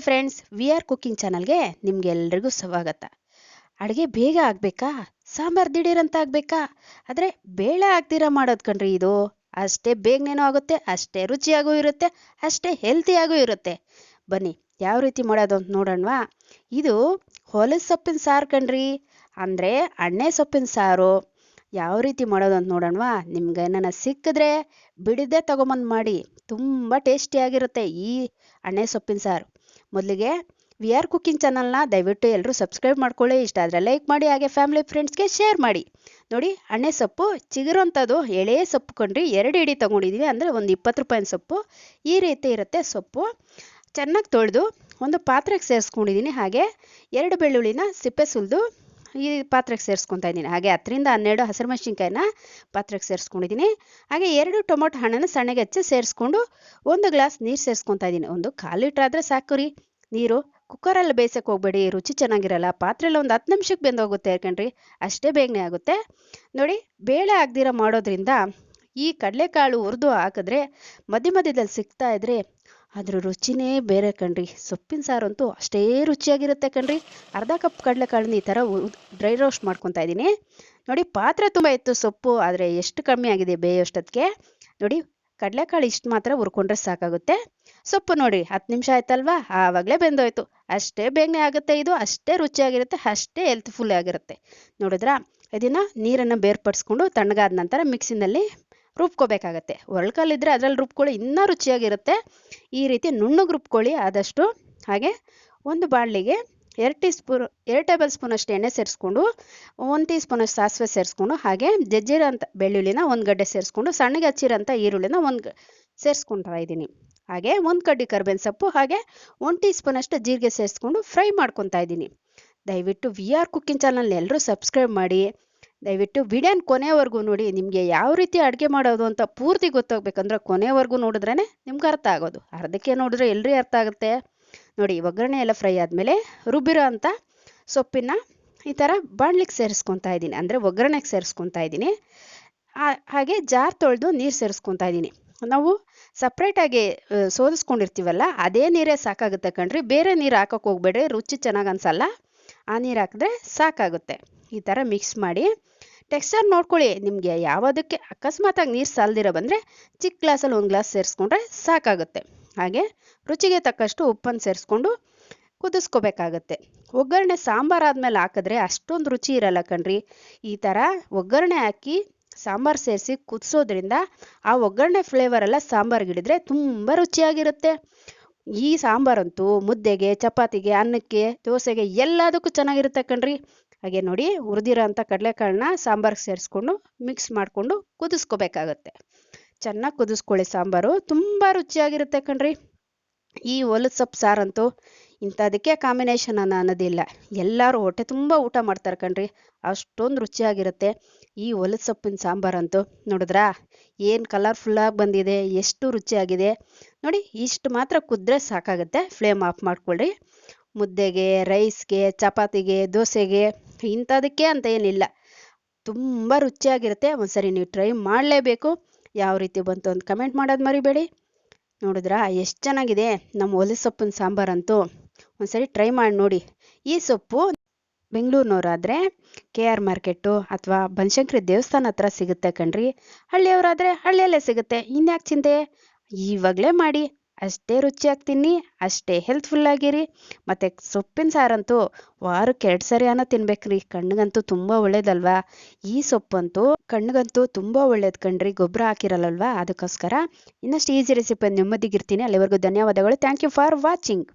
ನಮಸ್ತೆ friends we are cooking ಚಾನಲ್ಗೆ ನಿಮ್ಗೆಲ್ರಿಗೂ ಸ್ವಾಗತ. ಅಡುಗೆ ಬೇಗ ಆಗಬೇಕಾ? ಸಾಂಬಾರು ದಿಢೀರಂತ ಆಗಬೇಕಾ? ಆದರೆ ಬೇಳೆ ಆಗ್ದಿರ ಮಾಡೋದು ಕಣ್ರಿ ಇದು? ಅಷ್ಟೇ ಬೇಗನೇನೂ ಆಗುತ್ತೆ, ಅಷ್ಟೇ ರುಚಿಯಾಗೂ ಇರುತ್ತೆ, ಅಷ್ಟೇ ಹೆಲ್ತಿಯಾಗೂ ಇರುತ್ತೆ. ಬನ್ನಿ, ಯಾವ ರೀತಿ ಮಾಡೋದು ಅಂತ ನೋಡೋಣವಾ? ಇದು ಹೊಲದ ಸೊಪ್ಪಿನ ಸಾರು ಕಣ್ರಿ. ಅಂದರೆ ಅಣ್ಣೆ ಸೊಪ್ಪಿನ ಸಾರು. ಯಾವ ರೀತಿ ಮಾಡೋದು ಅಂತ ನೋಡೋಣವಾ? ನಿಮ್ಗೆ ಏನಾನ ಸಿಕ್ಕಿದ್ರೆ ಬಿಡದೆ ತಗೊಂಬಂದು ಮಾಡಿ. ತುಂಬ ಟೇಸ್ಟಿಯಾಗಿರುತ್ತೆ ಈ ಅಣ್ಣೆ ಸೊಪ್ಪಿನ ಸಾರು. ಮೊದಲಿಗೆ ವಿ ಆರ್ ಕುಕ್ಕಿಂಗ್ ಚಾನಲ್ನ ದಯವಿಟ್ಟು ಎಲ್ಲರೂ ಸಬ್ಸ್ಕ್ರೈಬ್ ಮಾಡ್ಕೊಳ್ಳಿ. ಇಷ್ಟ ಆದರೆ ಲೈಕ್ ಮಾಡಿ, ಹಾಗೆ ಫ್ಯಾಮಿಲಿ ಫ್ರೆಂಡ್ಸ್ಗೆ ಶೇರ್ ಮಾಡಿ. ನೋಡಿ ಅಣ್ಣೆ ಸೊಪ್ಪು ಚಿಗುರೋಂಥದ್ದು ಎಳೆ ಸೊಪ್ಪು ಕಂಡ್ರಿ ಎರಡು ಇಡಿ ತೊಗೊಂಡಿದ್ದೀವಿ ಅಂದರೆ ಒಂದು ಇಪ್ಪತ್ತು ರೂಪಾಯಿನ ಸೊಪ್ಪು. ಈ ರೀತಿ ಇರುತ್ತೆ ಸೊಪ್ಪು. ಚೆನ್ನಾಗಿ ತೊಳೆದು ಒಂದು ಪಾತ್ರೆಗೆ ಸೇರಿಸ್ಕೊಂಡಿದ್ದೀನಿ ಹಾಗೆ ಎರಡು ಬೆಳ್ಳುಳ್ಳಿನ ಸಿಪ್ಪೆ ಸುಲಿದು ಈ ಪಾತ್ರೆಗೆ ಸೇರಿಸ್ಕೊತಾ ಇದ್ದೀನಿ. ಹಾಗೆ ಹತ್ತರಿಂದ ಹನ್ನೆರಡು ಹಸಿರು ಮೆಣಸಿನ್ಕಾಯಿನ ಪಾತ್ರೆಗೆ ಸೇರಿಸ್ಕೊಂಡಿದ್ದೀನಿ ಹಾಗೆ ಎರಡು ಟೊಮೊಟೊ ಹಣ್ಣನ್ನು ಸಣ್ಣಗೆ ಹಚ್ಚಿ ಸೇರಿಸ್ಕೊಂಡು ಒಂದು ಗ್ಲಾಸ್ ನೀರು ಸೇರಿಸ್ಕೊತಾ ಇದ್ದೀನಿ. ಒಂದು ಕಾಲು ಲೀಟ್ರ್ ಆದರೆ ಸಾಕು ರೀ. ನೀರು ಕುಕ್ಕರಲ್ಲಿ ಬೇಯಿಸೋಕೆ ಹೋಗ್ಬೇಡಿ, ರುಚಿ ಚೆನ್ನಾಗಿರಲ್ಲ, ಪಾತ್ರೆಯಲ್ಲಿ ಒಂದು ಹತ್ತು ನಿಮಿಷಕ್ಕೆ ಬೆಂದೋಗುತ್ತೆ ಯಾಕಂಡ್ರಿ ಅಷ್ಟೇ ಬೇಗನೆ ಆಗುತ್ತೆ. ನೋಡಿ, ಬೇಳೆ ಆಗ್ದಿರ ಮಾಡೋದ್ರಿಂದ ಈ ಕಡಲೆಕಾಳು ಹುರಿದು ಹಾಕಿದ್ರೆ ಮಧ್ಯ ಮಧ್ಯದಲ್ಲಿ ಸಿಗ್ತಾ ಇದ್ರೆ ಅದ್ರ ರುಚಿನೇ ಬೇರೆ ಕಣ್ರಿ, ಸೊಪ್ಪಿನ ಸಾರಂತೂ ಅಷ್ಟೇ ರುಚಿಯಾಗಿರುತ್ತೆ ಕಣ್ರಿ. ಅರ್ಧ ಕಪ್ ಕಡಲೆಕಾಳನ್ನ ಈ ಥರ ಡ್ರೈ ರೋಸ್ಟ್ ಮಾಡ್ಕೊತಾ ಇದ್ದೀನಿ. ನೋಡಿ, ಪಾತ್ರೆ ತುಂಬ ಇತ್ತು ಸೊಪ್ಪು, ಆದರೆ ಎಷ್ಟು ಕಮ್ಮಿ ಆಗಿದೆ ಬೇಯೋಷ್ಟೊತ್ತಿಗೆ ನೋಡಿ, ಕಡಲೆಕಾಳು ಇಷ್ಟು ಮಾತ್ರ ಹುರ್ಕೊಂಡ್ರೆ ಸಾಕಾಗುತ್ತೆ. ಸೊಪ್ಪು ನೋಡಿ, ಹತ್ತು ನಿಮಿಷ ಆಯ್ತಲ್ವಾ? ಆವಾಗಲೇ ಬೆಂದೋಯ್ತು. ಅಷ್ಟೇ ಬೇಗನೆ ಆಗುತ್ತೆ ಇದು, ಅಷ್ಟೇ ರುಚಿಯಾಗಿರುತ್ತೆ, ಅಷ್ಟೇ ಹೆಲ್ತ್ಫುಲ್ ಆಗಿರುತ್ತೆ. ನೋಡಿದ್ರಾ? ಇದನ್ನು ನೀರನ್ನು ಬೇರ್ಪಡಿಸ್ಕೊಂಡು ತಣ್ಣಗಾದ ನಂತರ ಮಿಕ್ಸಿನಲ್ಲಿ ರುಬ್ಕೋಬೇಕಾಗತ್ತೆ. ಒಳ್ಕಲ್ಲಿದ್ದರೆ ಅದರಲ್ಲಿ ರುಬ್ಕೊಳ್ಳಿ, ಇನ್ನೂ ರುಚಿಯಾಗಿರುತ್ತೆ. ಈ ರೀತಿ ನುಣ್ಣಗೆ ರುಬ್ಕೊಳ್ಳಿ, ಆದಷ್ಟು ಹಾಗೆ ಒಂದು ಬಾಣಲಿಗೆ ಎರಡು ಟೀ ಸ್ಪೂನ್ ಎರಡು ಟೇಬಲ್ ಸ್ಪೂನಷ್ಟು ಎಣ್ಣೆ ಸೇರಿಸ್ಕೊಂಡು, ಒಂದು ಟೀ ಸ್ಪೂನಷ್ಟು ಸಾಸಿವೆ ಸೇರಿಸ್ಕೊಂಡು, ಹಾಗೆ ಜಜ್ಜಿರೋಂಥ ಬೆಳ್ಳುಳ್ಳಿನ ಒಂದು ಗಡ್ಡೆ ಸೇರಿಸ್ಕೊಂಡು, ಸಣ್ಣಗೆ ಹಚ್ಚಿರೋಂಥ ಈರುಳ್ಳಿನ ಒಂದು ಸೇರಿಸ್ಕೊಂಡ್ರ ಇದ್ದೀನಿ ಹಾಗೆ ಒಂದು ಕಡ್ಡಿ ಕರ್ಬೇವಿನ ಸೊಪ್ಪು, ಹಾಗೆ ಒಂದು ಟೀ ಸ್ಪೂನಷ್ಟು ಜೀರಿಗೆ ಸೇರಿಸ್ಕೊಂಡು ಫ್ರೈ ಮಾಡ್ಕೊತಾ ಇದ್ದೀನಿ. ದಯವಿಟ್ಟು ವಿ ಆರ್ ಕುಕ್ಕಿಂಗ್ ಚಾನಲ್ನ ಎಲ್ಲರೂ ಸಬ್ಸ್ಕ್ರೈಬ್ ಮಾಡಿ. ದಯವಿಟ್ಟು ವಿಡಿಯೋನ ಕೊನೆವರೆಗೂ ನೋಡಿ, ನಿಮಗೆ ಯಾವ ರೀತಿ ಅಡುಗೆ ಮಾಡೋದು ಅಂತ ಪೂರ್ತಿ ಗೊತ್ತಾಗಬೇಕಂದ್ರೆ ಕೊನೆವರೆಗೂ ನೋಡಿದ್ರೇ ನಿಮ್ಗೆ ಅರ್ಥ ಆಗೋದು. ಅರ್ಧಕ್ಕೆ ನೋಡಿದ್ರೆ ಎಲ್ಲರೂ ಅರ್ಥ ಆಗುತ್ತೆ. ನೋಡಿ, ಒಗ್ಗರಣೆ ಎಲ್ಲ ಫ್ರೈ ಆದಮೇಲೆ ರುಬ್ಬಿರೋ ಅಂಥ ಸೊಪ್ಪಿನ ಈ ಥರ ಬಾಣ್ಲಿಗೆ ಸೇರಿಸ್ಕೊತಾ ಇದ್ದೀನಿ. ಅಂದರೆ ಒಗ್ಗರಣೆಗೆ ಸೇರಿಸ್ಕೊತಾ ಇದ್ದೀನಿ. ಹಾಗೆ ಜಾರ್ ತೊಳೆದು ನೀರು ಸೇರಿಸ್ಕೊತಾ ಇದ್ದೀನಿ. ನಾವು ಸಪ್ರೇಟಾಗಿ ಸೋದಿಸ್ಕೊಂಡಿರ್ತೀವಲ್ಲ, ಅದೇ ನೀರೇ ಸಾಕಾಗುತ್ತೆ ಕಣ್ರಿ. ಬೇರೆ ನೀರು ಹಾಕೋಕೆ ಹೋಗ್ಬೇಡ್ರಿ. ರುಚಿ ಚೆನ್ನಾಗಿ ಅನ್ಸಲ್ಲ. ಆ ನೀರು ಹಾಕಿದ್ರೆ ಸಾಕಾಗುತ್ತೆ. ಈ ಥರ ಮಿಕ್ಸ್ ಮಾಡಿ. ಟೆಕ್ಸ್ಚರ್ ನೋಡ್ಕೊಳ್ಳಿ. ನಿಮಗೆ ಯಾವುದಕ್ಕೆ ಅಕಸ್ಮಾತಾಗಿ ನೀರು ಸಾಲ್ದಿರೋ ಬಂದರೆ ಚಿಕ್ಕ ಗ್ಲಾಸಲ್ಲಿ ಒಂದು ಗ್ಲಾಸ್ ಸೇರಿಸ್ಕೊಂಡ್ರೆ ಸಾಕಾಗುತ್ತೆ. ಹಾಗೆ ರುಚಿಗೆ ತಕ್ಕಷ್ಟು ಉಪ್ಪನ್ನು ಸೇರಿಸ್ಕೊಂಡು ಕುದಿಸ್ಕೋಬೇಕಾಗತ್ತೆ. ಒಗ್ಗರಣೆ ಸಾಂಬಾರು ಆದಮೇಲೆ ಹಾಕಿದ್ರೆ ಅಷ್ಟೊಂದು ರುಚಿ ಇರಲ್ಲ ಕಣ್ರಿ. ಈ ಥರ ಒಗ್ಗರಣೆ ಹಾಕಿ ಸಾಂಬಾರು ಸೇರಿಸಿ ಕುದಿಸೋದ್ರಿಂದ ಆ ಒಗ್ಗರಣೆ ಫ್ಲೇವರೆಲ್ಲ ಎಲ್ಲ ಸಾಂಬಾರಿಗೆ ಹಿಡಿದ್ರೆ ತುಂಬ ರುಚಿಯಾಗಿರುತ್ತೆ. ಈ ಸಾಂಬಾರಂತೂ ಮುದ್ದೆಗೆ, ಚಪಾತಿಗೆ, ಅನ್ನಕ್ಕೆ, ದೋಸೆಗೆ ಎಲ್ಲದಕ್ಕೂ ಚೆನ್ನಾಗಿರುತ್ತೆ ಕಣ್ರಿ. ಹಾಗೆ ನೋಡಿ ಹುರಿದಿರೋ ಅಂಥ ಕಡಲೆಕಾಳನ್ನ ಸಾಂಬಾರಿಗೆ ಸೇರಿಸ್ಕೊಂಡು ಮಿಕ್ಸ್ ಮಾಡಿಕೊಂಡು ಕುದಿಸ್ಕೋಬೇಕಾಗತ್ತೆ. ಚೆನ್ನಾಗಿ ಕುದಿಸ್ಕೊಳ್ಳಿ ಸಾಂಬಾರು, ತುಂಬ ರುಚಿಯಾಗಿರುತ್ತೆ ಕಣ್ರಿ. ಈ ಹೊಲದ ಸೊಪ್ಪು ಸಾರಂತೂ ಇಂಥದಕ್ಕೆ ಕಾಂಬಿನೇಷನ್ ಅನ್ನ ಅನ್ನೋದಿಲ್ಲ ಎಲ್ಲರೂ ಹೊಟ್ಟೆ ತುಂಬ ಊಟ ಮಾಡ್ತಾರೆ ಕಣ್ರಿ. ಅಷ್ಟೊಂದು ರುಚಿಯಾಗಿರುತ್ತೆ. ಈ ಹೊಲದ ಸೊಪ್ಪಿನ ಸಾಂಬಾರಂತೂ ನೋಡಿದ್ರಾ? ಏನು ಕಲರ್ಫುಲ್ಲಾಗಿ ಬಂದಿದೆ, ಎಷ್ಟು ರುಚಿಯಾಗಿದೆ. ನೋಡಿ, ಇಷ್ಟು ಮಾತ್ರ ಕುದ್ರೆ ಸಾಕಾಗುತ್ತೆ. ಫ್ಲೇಮ್ ಆಫ್ ಮಾಡ್ಕೊಳ್ರಿ. ಮುದ್ದೆಗೆ ರೈಸ್ಗೆ ಚಪಾತಿಗೆ, ದೋಸೆಗೆ, ಇಂಥದಕ್ಕೆ ಅಂತ ಏನಿಲ್ಲ. ತುಂಬ ರುಚಿಯಾಗಿರುತ್ತೆ. ಒಂದ್ಸರಿ ನೀವು ಟ್ರೈ ಮಾಡಲೇಬೇಕು. ಯಾವ ರೀತಿ ಬಂತು ಅಂತ ಕಮೆಂಟ್ ಮಾಡೋದು ಮರಿಬೇಡಿ. ನೋಡಿದ್ರಾ, ಎಷ್ಟು ಚೆನ್ನಾಗಿದೆ. ನಮ್ಮ ಹೊಲಸೊಪ್ಪಿನ ಸೊಪ್ಪಿನ ಸಾಂಬಾರಂತೂ ಒಂದ್ಸರಿ ಟ್ರೈ ಮಾಡಿ ನೋಡಿ. ಈ ಸೊಪ್ಪು ಬೆಂಗಳೂರಿನವರಾದರೆ ಕೆ ಆರ್ ಮಾರ್ಕೆಟ್ಟು ಅಥವಾ ಬನಶಂಕರಿ ದೇವಸ್ಥಾನ ಹತ್ರ ಸಿಗುತ್ತೆ ಕಣ್ರಿ. ಹಳ್ಳಿಯವರಾದರೆ ಹಳ್ಳಿಯಲ್ಲೇ ಸಿಗುತ್ತೆ. ಇನ್ಯಾಕೆ ಚಿಂತೆ? ಇವಾಗಲೇ ಮಾಡಿ. ಅಷ್ಟೇ ರುಚಿಯಾಗಿ ತಿನ್ನಿ ಅಷ್ಟೇ ಹೆಲ್ತ್ಫುಲ್ ಆಗಿರಿ. ಮತ್ತು ಸೊಪ್ಪಿನ ಸಾರಂತೂ ವಾರಕ್ಕೆ ಎರಡು ಸರಿ ಅನ್ನೋ ತಿನ್ಬೇಕ್ರಿ. ಕಣ್ಣಿಗಂತೂ ತುಂಬ ಒಳ್ಳೇದಲ್ವಾ? ಈ ಸೊಪ್ಪಂತೂ ಕಣ್ಣಿಗಂತೂ ತುಂಬ ಒಳ್ಳೇದು ಕಣ್ರಿ. ಗೊಬ್ಬರ ಹಾಕಿರಲ್ಲಲ್ವಾ ಅದಕ್ಕೋಸ್ಕರ ಇನ್ನಷ್ಟು ಈಸಿ ರೆಸಿಪಿ ನೆಮ್ಮದಿಗಿರ್ತೀನಿ. ಅಲ್ಲಿವರೆಗೂ ಧನ್ಯವಾದಗಳು. Thank you for watching